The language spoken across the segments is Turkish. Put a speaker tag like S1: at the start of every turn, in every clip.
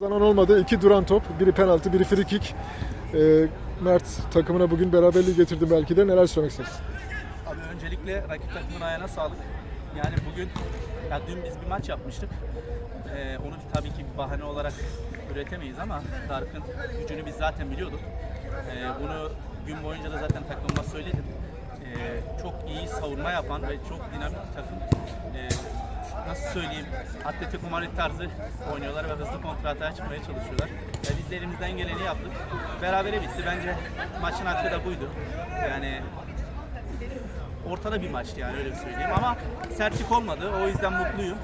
S1: Kazanan olmadı. İki duran top. Biri penaltı, biri free kick. Ee, Mert takımına bugün beraberliği getirdi belki de. Neler söylemek istersin?
S2: Abi öncelikle rakip takımın ayağına sağlık. Yani bugün, ya dün biz bir maç yapmıştık. Ee, onu tabii ki bahane olarak üretemeyiz ama Tarık'ın gücünü biz zaten biliyorduk. Ee, bunu gün boyunca da zaten takımıma söyledim. Ee, çok iyi savunma yapan ve çok dinamik bir takım. Ee, nasıl söyleyeyim, Atletico Madrid tarzı oynuyorlar ve hızlı kontratağa çıkmaya çalışıyorlar. Ya biz de elimizden geleni yaptık. Berabere bitti. Bence maçın hakkı da buydu. Yani ortada bir maçtı yani öyle söyleyeyim ama sertlik olmadı. O yüzden mutluyum.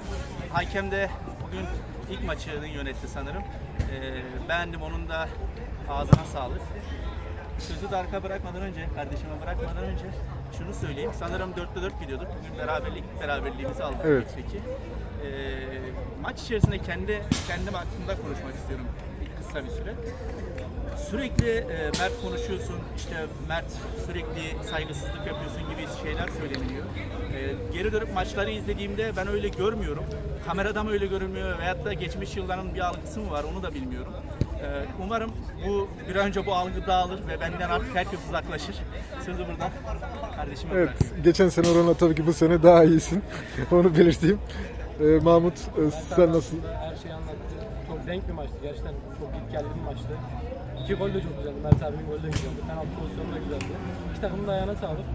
S2: Hakem de bugün ilk maçını yönetti sanırım. Ee, beğendim onun da ağzına sağlık. Sözü de arka bırakmadan önce, kardeşime bırakmadan önce şunu söyleyeyim. Sanırım 4'te 4 gidiyorduk. Bugün beraberlik beraberliğimizi aldık.
S1: Evet.
S2: Peki. Ee, maç içerisinde kendi kendim hakkında konuşmak istiyorum kısa bir süre. Sürekli e, Mert konuşuyorsun, işte Mert sürekli saygısızlık yapıyorsun gibi şeyler söyleniyor. E, geri dönüp maçları izlediğimde ben öyle görmüyorum. Kamerada mı öyle görünmüyor veyahut da geçmiş yılların bir algısı mı var onu da bilmiyorum. E, umarım bu bir önce bu algı dağılır ve benden artık herkes uzaklaşır. Sözü buradan kardeşime
S1: Evet,
S2: bırakıyorum.
S1: geçen sene oranla tabii ki bu sene daha iyisin. Onu belirteyim. Ee, Mahmut, e, sen nasıl?
S3: Her şeyi anlattı. Çok denk bir maçtı. Gerçekten çok gitgelli bir maçtı. İki gol de çok güzeldi. Mert abinin golü de güzeldi. Penaltı pozisyonu da güzeldi. İki takımın da ayağına sağlık.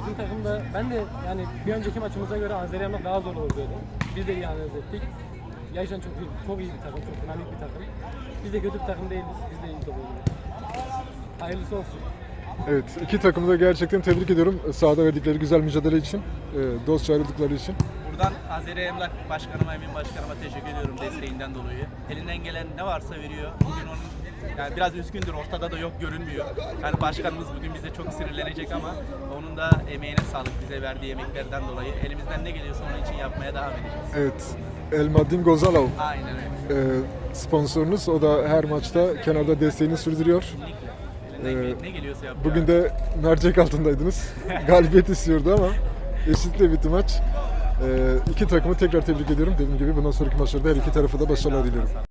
S3: Bizim takımda ben de yani bir önceki maçımıza göre Azeri daha zor olur diyordum. Biz de iyi analiz ettik. Gerçekten çok iyi, çok iyi bir takım, çok dinamik bir takım. Biz de kötü bir takım değiliz. Biz de iyi top oynuyoruz. Hayırlısı olsun.
S1: Evet, iki takımı da gerçekten tebrik ediyorum. Sahada verdikleri güzel mücadele için, e, dostça ayrıldıkları için.
S2: Buradan Azeri Emlak Başkanıma, Emin Başkanıma teşekkür ediyorum desteğinden dolayı. Elinden gelen ne varsa veriyor. Bugün onun yani biraz üzgündür, ortada da yok görünmüyor. Yani başkanımız bugün bize çok sinirlenecek ama onun da emeğine sağlık bize verdiği yemeklerden dolayı. Elimizden ne geliyorsa onun için yapmaya devam edeceğiz.
S1: Evet, Elmadin Gozalov
S2: Aynen öyle.
S1: e, sponsorunuz. O da her maçta kenarda desteğini sürdürüyor. Ee,
S2: ne geliyorsa yapıyor.
S1: Bugün de mercek altındaydınız. Galibiyet istiyordu ama eşitle bitti maç. E, iki takımı tekrar tebrik ediyorum. Dediğim gibi bundan sonraki maçlarda her iki tarafı da başarılar diliyorum.